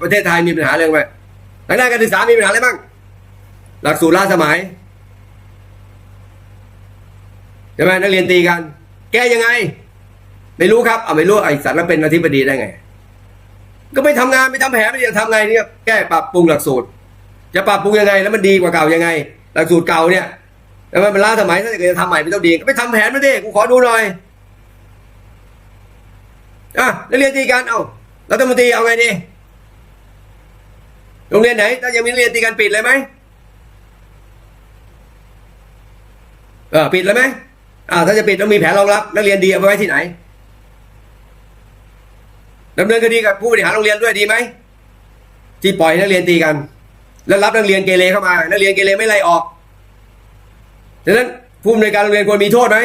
ประเทศไทยมีปัญหาเรื่องไหมทางด้านการศึกษามีปัญหาอะไรบ้าง หลักสูตรล้าสมัยใช่ไหมนักเรียนตีกัน แก้ยังไง ไม่รู้ครับเอาไม่รู้ไอ้สัตว์แล้วเป็นอธิบดีได้ไง ก็ไม่ทำงานไม่ทำแผนไม่จะทำไงเนี่ยแก้ปรับปรุงหลักสูตร จะปรับปรุงยังไง แล้วมันดีกว่าเก่ายังไง หลักสูตรเก่าเนี่ยแล้วมันล้าสมัยถ้าเกิดจะทำใหม่ไม่ต้องดีก็ไปทำแผนมาดิกูขอดูหน่อยอะนักเรียนตีกันเอ้ารัฐมนตรีเอาไงดี โรงเรียนไหนถ้ายังมีเรียนตีกันปิดเลยไหมเออปิดเลยไหมอ่าถ้าจะปิดต้องมีแผนรองรับ นักเรียนดีเอาไปไว้ที่ไหนดำเนินคดีกับผู้บริหารโรงเรียนด้วยดีไหมที่ปล่อยนักเรียนตีกัน แล้วรับนักเรียนเกเรเข้ามา นักเรียนเกเรไม่ไล่ออกดังนั้นผู้อำนวยการโรงเรียนควรมีโทษไหม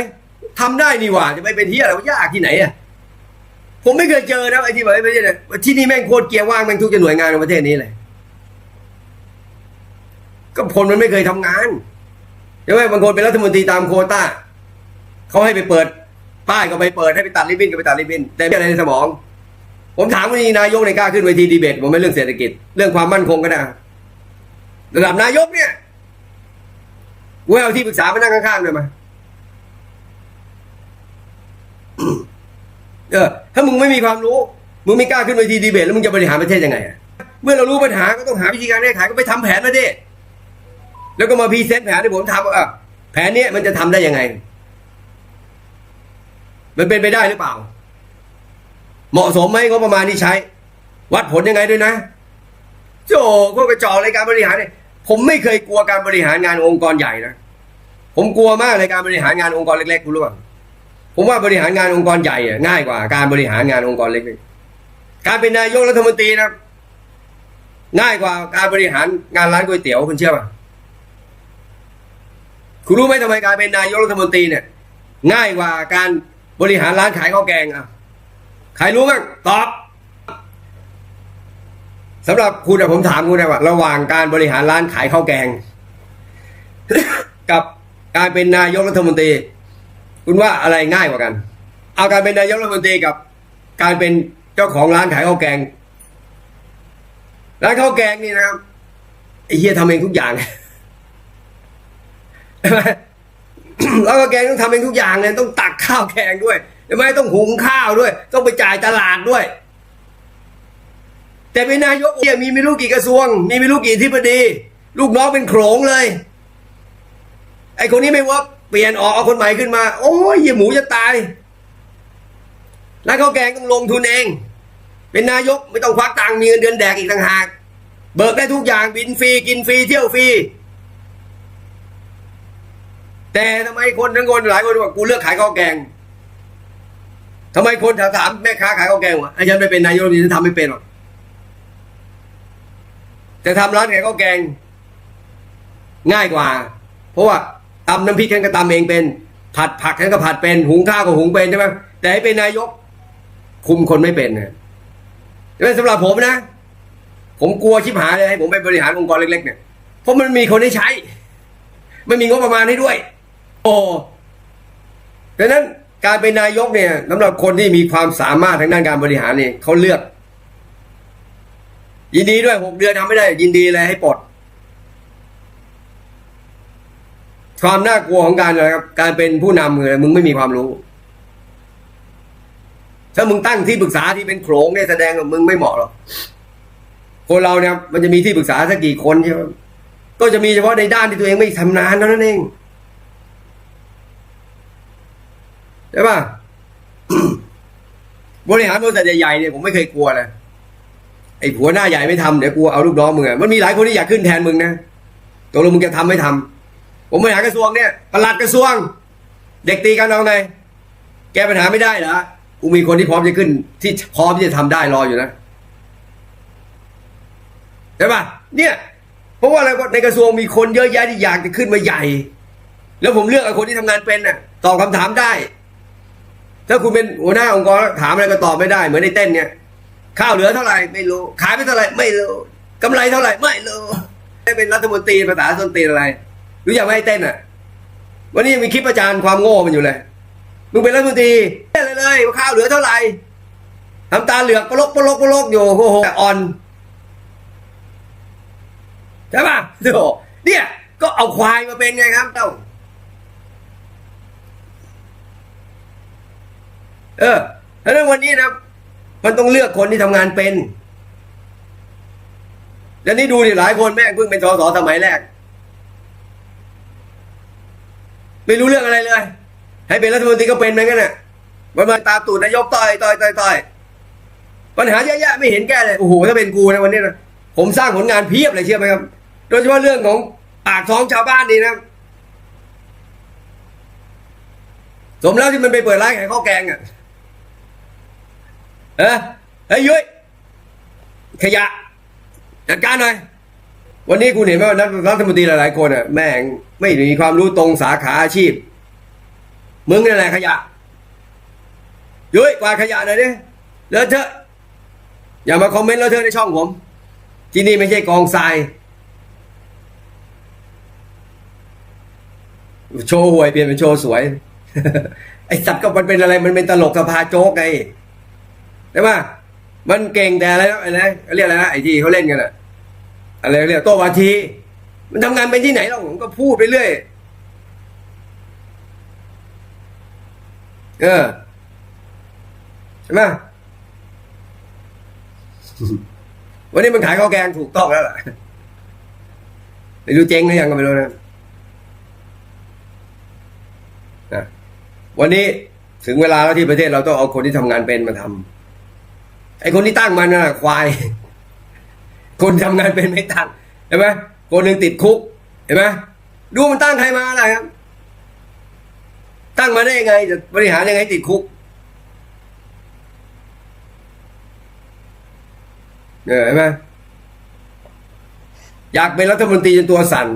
ทำได้นี่หว่าจะไม่เป็นเฮียอะไรยากที่ไหนอะผมไม่เคยเจอนะไอ้ที่บอกไม่ใช่เนี่ยที่นี่แม่งโคตรเกียร์ว่างแม่งทุกจะหน่วยงานในประเทศนี้เลย ก็คนมันไม่เคยทำงานใช่ไหมบางคนเป็นรัฐมนตรีตามโคต้าเขาให้ไปเปิด ป้ายก็ไปเปิดให้ไปตัดริบบิ้นก็ไปตัดริบบิ้นแต่ไม่อะไรในสมอง ผมถามว่านี่นายกในกล้าขึ้นเวทีดีเบต ผมไม่เรื่องเศรษฐกิจ เรื่องความมั่นคงก็ได้ระดับนายกเนี่ยกูเอาที่ปรึกษามานั่งข้างๆเลยมาเออ ถ้ามึงไม่มีความรู้ มึงไม่กล้าขึ้นเวทีดีเบต แล้วมึงจะบริหารประเทศยังไงเมื่อเรารู้ปัญหาก็ต้องหาวิธีการแก้ไขก็ไปทำแผนมาดิ แล้วก็มาพรีเซนต์แผนให้ผมทำว่าอะแผนนี้มันจะทำได้ยังไง มันเป็นไปได้หรือเปล่า เหมาะสมไหมงบประมาณที่ใช้ วัดผลยังไงด้วยนะโจพวกกระจอกในการบริหารเนี่ยผมไม่เคยกลัวการบริหารงานองค์กรใหญ่นะผมกลัวมากในการบริหารงานองค์กรเล็กๆคุณรู้ป่ะผมว่าบริหารงานองค์กรใหญ่อะง่ายกว่า การบริหารงานองค์กรเล็กๆการเป็นนายกรัฐมนตรีนะง่ายกว่าการบริหารงานร้านก๋วยเตี๋ยวคุณเชื่อป่ะ คุณรู้ไหมทำไมการเป็นนายกรัฐมนตรีเนี่ย ง่ายกว่าการบริหารร้านขายข้าวแกงอะใครรู้บ้างตอบสำหรับคุณอะผมถามคุณนะว่า ระหว่างการบริหารร้านขายข้าวแกง กับการเป็นนายกรัฐมนตรี คุณว่าอะไรง่ายกว่ากัน เอาการเป็นนายกรัฐมนตรีกับ การเป็นเจ้าของร้านขายข้าวแกงร้านข้าวแกงนี่นะครับไอ้เฮียทำเองทุกอย่าง แล้วก็แกต้องทำเองทุกอย่างเลยต้องตักข้าวแกงด้วยใช่ไหมต้องหุงข้าวด้วย ต้องไปจ่ายตลาดด้วย แต่เป็นนายกเนี่ยมีไม่รู้กี่กระทรวง มีไม่รู้กี่ที่ปดี ลูกน้องเป็นโขลงเลย ไอคนนี้ไม่เว่าเปลี่ยนออกเอาคนใหม่ขึ้นมา โอ้ยเหี้ยหมูจะตายแล้วข้าวแกงต้องลงทุนเอง เป็นนายกไม่ต้องควักตังค์มีเงินเดือนแดกอีกต่างหาก เบิกได้ทุกอย่างบินฟรีกินฟรีเที่ยวฟรี แต่ทำไมคนทั้งคนหลายคนบอกกูเลือกขายข้าวแกงทำไมคนถามแม่ค้าขายข้าวแกงวะไอ้ฉันไม่เป็นนายกนี่ฉันทำไม่เป็นหรอกแต่ทำร้านขายข้าวแกง ง่ายกว่า เพราะว่าตำน้ำพริกฉันก็ตำเองเป็น ผัดผักฉันก็ผัดเป็น หุงข้าวก็หุงเป็นใช่ไหมแต่ให้เป็นนายก คุมคนไม่เป็นนะแต่สำหรับผมนะ ผมกลัวชิบหายเลยให้ผมไปบริหารองค์กรเล็กๆเนี่ยเพราะมันมีคนให้ใช้ ไม่มีงบประมาณให้ด้วย โอ้ดังนั้นการเป็นนายกเนี่ยสำหรับคนที่มีความสามารถทางด้านการบริหารเนี่ยเขาเลือก ยินดีด้วยหกเดือนทำไม่ได้ ยินดีเลยให้ปลดความน่ากลัวของการนะครับ การเป็นผู้นำเลยมึงไม่มีความรู้ ถ้ามึงตั้งที่ปรึกษาที่เป็นโขลงเนี่ยแสดงว่ามึงไม่เหมาะหรอกคนเราเนี่ยมันจะมีที่ปรึกษาสักกี่คนใช่ไหมก็จะมีเฉพาะในด้านที่ตัวเองไม่ทำนานเท่านั้นเอง ใช่ป่ะบริหารบริษัทใหญ่ๆเนี่ยผมไม่เคยกลัวเลยไอ้ผัวหน้าใหญ่ไม่ทำเดี๋ยวกลัวเอาลูกน้องมึงอะมันมีหลายคนที่อยากขึ้นแทนมึงนะตกลงมึงจะทำไม่ทำผมบริหารกระทรวงเนี่ยประหลัดกระทรวง เด็กตีกันเอาไงแก้ปัญหาไม่ได้เหรอกูมีคนที่พร้อมจะขึ้น ที่พร้อมที่จะทำได้รออยู่นะใช่ป่ะเนี่ย เพราะว่าอะไรวะในกระทรวงมีคนเยอะแยะที่อยากจะขึ้นมาใหญ่ แล้วผมเลือกเอาคนที่ทำงานเป็นน่ะตอบคำถามได้ ถ้าคุณเป็นหัวหน้าองค์กรถามอะไรก็ตอบไม่ได้ เหมือนในเต้นเนี่ยข้าวเหลือเท่าไหร่ไม่รู้ ขายไปเท่าไหร่ไม่รู้กำไรเท่าไหร่ไม่รู้ได้เป็นรัฐมนตรีภาษาส้นตีนอะไรรู้อย่างไหมไอ้เต้นอะ วันนี้ยังมีคลิปประจานความโง่มันอยู่เลยมึงเป็นรัฐมนตรีอะไรเลยว่าข้าวเหลือเท่าไหร่ทำตาเหลือกปลกปลกปลกอยู่โอ้โหอ่อนใช่ป่ะโเนี่ยก็เอาควายมาเป็นไงครับเต้า เออเพราะนั้นวันนี้นะมันต้องเลือกคนที่ทำงานเป็นเดี๋ยวนี้ดูดิหลายคนแม่งเพิ่งเป็นสสสมัยแรก ไม่รู้เรื่องอะไรเลย ให้เป็นรัฐมนตรีก็เป็นเหมือนกันน่ะวันมาตาตูดนายกต่อยต่อยต่อยต่อยปัญหาเยอะแยะไม่เห็นแก้เลยโอ้โหถ้าเป็นกูนะวันนี้นะผมสร้างผลงานเพียบเลยเชื่อไหมครับ โดยเฉพาะเรื่องของปากท้องชาวบ้านนี่นะสมแล้วที่มันไปเปิดร้านขายข้าวแกงอะ เออเฮ้ยยุ้ยขยะจัดการหน่อยวันนี้คุณเห็นไหมว่านักรัฐมนตรีหลายๆคนอะแม่งไม่มีความรู้ตรงสาขาอาชีพ มึงนี่แหละขยะยุ้ยกวาดขยะหน่อยดิเลอะเทอะอย่ามาคอมเมนต์เลอะเทอะในช่องผม ที่นี่ไม่ใช่กองทราย โชว์หวยเปลี่ยนเป็นโชว์สวย ไอ้สัตว์ก็มันเป็นอะไรมันเป็นตลกสภาโจ๊กไง ใช่ไหมมันเก่งแต่อะไรนะอะไรนะเรียกอะไรนะไอ้ที่เขาเล่นกันอะอะไรเรียกโตวาที มันทำงานเป็นที่ไหนเราผมก็พูดไปเรื่อยเออใช่ไหมวันนี้มันขายข้าวแกงถูกต้องแล้วล่ะไม่รู้เจ๊งหรือยังก็ไม่รู้นะนะวันนี้ถึงเวลาแล้วที่ประเทศเราต้องเอาคนที่ทำงานเป็นมาทำ ไอ้คนที่ตั้งมันน่ะควาย คนทำงานเป็นไม่ตั้งเห็นไหมคนหนึ่งติดคุก เห็นไหมดูมันตั้งใครมาอะไรครับ ตั้งมาได้ยังไง จะบริหารยังไงให้ติดคุกเออเห็นไหมอยากเป็นรัฐมนตรีจนตัวสั่น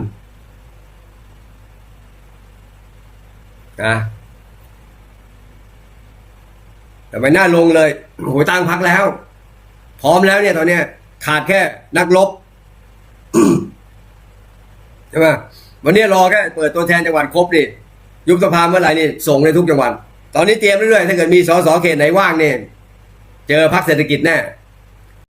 นะ แต่ไม่น่าลงเลยโอ้โหตั้งพักแล้ว พร้อมแล้วเนี่ยตอนเนี้ย ขาดแค่นักลบใช่ไหมวันนี้รอแค่เปิดตัวแทนจังหวัดครบดิยุบสภาเมื่อไหร่นี่ส่งในทุกจังหวัด ตอนนี้เตรียมเรื่อยๆถ้าเกิดมีสสเขตไหนว่างเนี่ยเจอพักเศรษฐกิจแน่